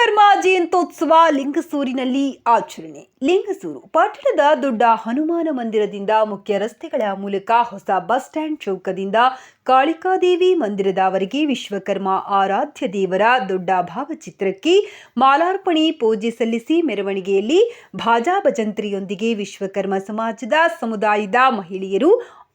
ವಿಶ್ವಕರ್ಮ ಜಯಂತ್ಯೋತ್ಸವ ಲಿಂಗಸೂರಿನಲ್ಲಿ ಆಚರಣೆ. ಲಿಂಗಸೂರು ಪಟ್ಟಣದ ದೊಡ್ಡ ಹನುಮಾನ ಮಂದಿರದಿಂದ ಮುಖ್ಯ ರಸ್ತೆಗಳ ಮೂಲಕ ಹೊಸ ಬಸ್ ಸ್ಟ್ಯಾಂಡ್ ಚೌಕದಿಂದ ಕಾಳಿಕಾದೇವಿ ಮಂದಿರದವರಿಗೆ ವಿಶ್ವಕರ್ಮ ಆರಾಧ್ಯ ದೇವರ ದೊಡ್ಡ ಭಾವಚಿತ್ರಕ್ಕೆ ಮಾಲಾರ್ಪಣೆ ಪೂಜೆ ಸಲ್ಲಿಸಿ ಮೆರವಣಿಗೆಯಲ್ಲಿ ಭಾಜಾ ಭಜಂತ್ರಿಯೊಂದಿಗೆ ವಿಶ್ವಕರ್ಮ ಸಮಾಜದ ಸಮುದಾಯದ ಮಹಿಳೆಯರು,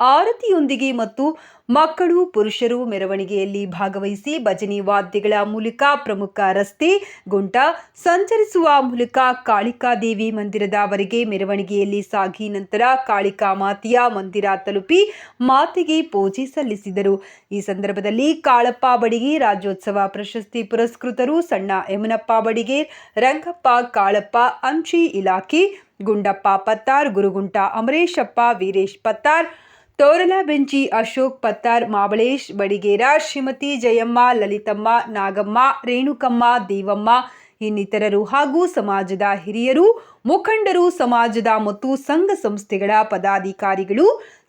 ಆರತಿಯೊಂದಿಗೆ ಮತ್ತು ಮಕ್ಕಳು, ಪುರುಷರು ಮೆರವಣಿಗೆಯಲ್ಲಿ ಭಾಗವಹಿಸಿ ಭಜನೆ ವಾದ್ಯಗಳ ಮೂಲಕ ಪ್ರಮುಖ ರಸ್ತೆ ಗುಂಟ ಸಂಚರಿಸುವ ಮೂಲಕ ಕಾಳಿಕಾದೇವಿ ಮಂದಿರದವರೆಗೆ ಮೆರವಣಿಗೆಯಲ್ಲಿ ಸಾಗಿ ನಂತರ ಕಾಳಿಕಾ ಮಾತೆಯ ಮಂದಿರ ತಲುಪಿ ಮಾತೆಗೆ ಪೂಜೆ ಸಲ್ಲಿಸಿದರು. ಈ ಸಂದರ್ಭದಲ್ಲಿ ಕಾಳಪ್ಪ ಬಡಿಗೆ ರಾಜ್ಯೋತ್ಸವ ಪ್ರಶಸ್ತಿ ಪುರಸ್ಕೃತರು ಸಣ್ಣ ಯಮುನಪ್ಪ ಬಡಿಗೆ, ರಂಗಪ್ಪ ಕಾಳಪ್ಪ ಅಂಚಿ ಇಲಾಖೆ, ಗುಂಡಪ್ಪ ಪತ್ತಾರ್, ಗುರುಗುಂಟ ಅಮರೇಶಪ್ಪ, ವೀರೇಶ್ ಪತ್ತಾರ್, ತೋರಲ ಬೆಂಚಿ ಅಶೋಕ್ ಪತ್ತಾರ್, ಮಾಬಳೇಶ್ ಬಡಿಗೇರ, ಶ್ರೀಮತಿ ಜಯಮ್ಮ, ಲಲಿತಮ್ಮ, ನಾಗಮ್ಮ, ರೇಣುಕಮ್ಮ, ದೇವಮ್ಮ ಇನ್ನಿತರರು ಹಾಗೂ ಸಮಾಜದ ಹಿರಿಯರು, ಮುಖಂಡರು, ಸಮಾಜದ ಮತ್ತು ಸಂಘ ಸಂಸ್ಥೆಗಳ ಪದಾಧಿಕಾರಿಗಳು,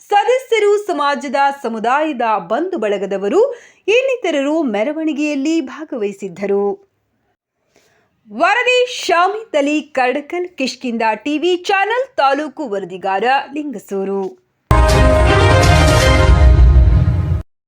ಸದಸ್ಯರು, ಸಮಾಜದ ಸಮುದಾಯದ ಬಂಧು ಬಳಗದವರು, ಇನ್ನಿತರರು ಮೆರವಣಿಗೆಯಲ್ಲಿ ಭಾಗವಹಿಸಿದ್ದರು. ವರದಿ ಶಾಮಿ ತಲಿ ಕರ್ಡಕಲ್ ಕಿಷ್ಕಿಂದ ಟಿವಿ ಚಾನೆಲ್ ತಾಲೂಕು ವರದಿಗಾರ ಲಿಂಗಸೂರು.